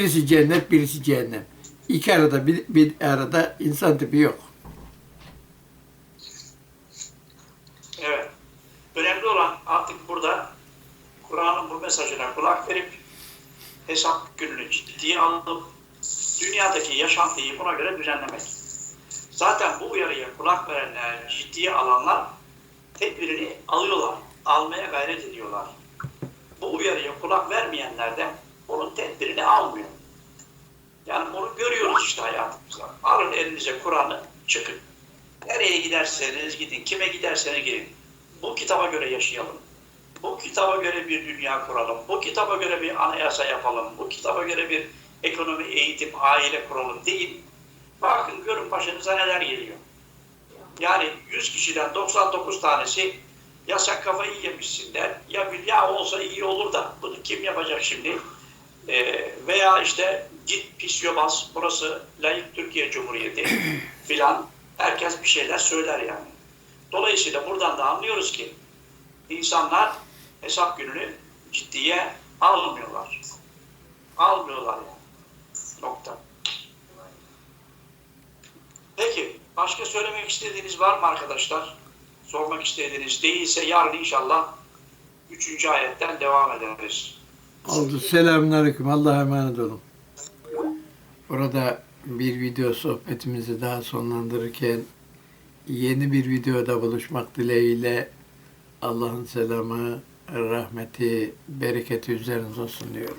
Birisi cennet, birisi cehennem. İki arada bir, bir arada insan tipi yok. Evet. Önemli olan artık burada Kur'an'ın bu mesajına kulak verip hesap gününü ciddiye alıp dünyadaki yaşantıyı buna göre düzenlemek. Zaten bu uyarıya kulak verenler, ciddiye alanlar tedbirini alıyorlar, almaya gayret ediyorlar. Bu uyarıya kulak vermeyenler de onun tedbirini almıyor. Yani bunu görüyoruz işte hayatımızda. Alın elinize Kur'an'ı, çıkın. Nereye giderseniz gidin, kime giderseniz gidin. Bu kitaba göre yaşayalım. Bu kitaba göre bir dünya kuralım. Bu kitaba göre bir anayasa yapalım. Bu kitaba göre bir ekonomi, eğitim, aile kuralım değil. Bakın görün başınıza neler geliyor. Yani 100 kişiden 99 tanesi ya sen kafayı yemişsin der ya ya olsa iyi olur da bunu kim yapacak şimdi? Ee, veya işte git pis yobaz burası layık Türkiye Cumhuriyeti filan herkes bir şeyler söyler yani. Dolayısıyla buradan da anlıyoruz ki insanlar hesap gününü ciddiye almıyorlar. Almıyorlar yani. Nokta. Peki başka söylemek istediğiniz var mı arkadaşlar? Sormak istediğiniz değilse yarın inşallah 3. ayetten devam ederiz. Oldu. Selamünaleyküm. Allah'a emanet olun. Burada bir video sohbetimizi daha sonlandırırken yeni bir videoda buluşmak dileğiyle Allah'ın selamı, rahmeti, bereketi üzerinize olsun diyorum.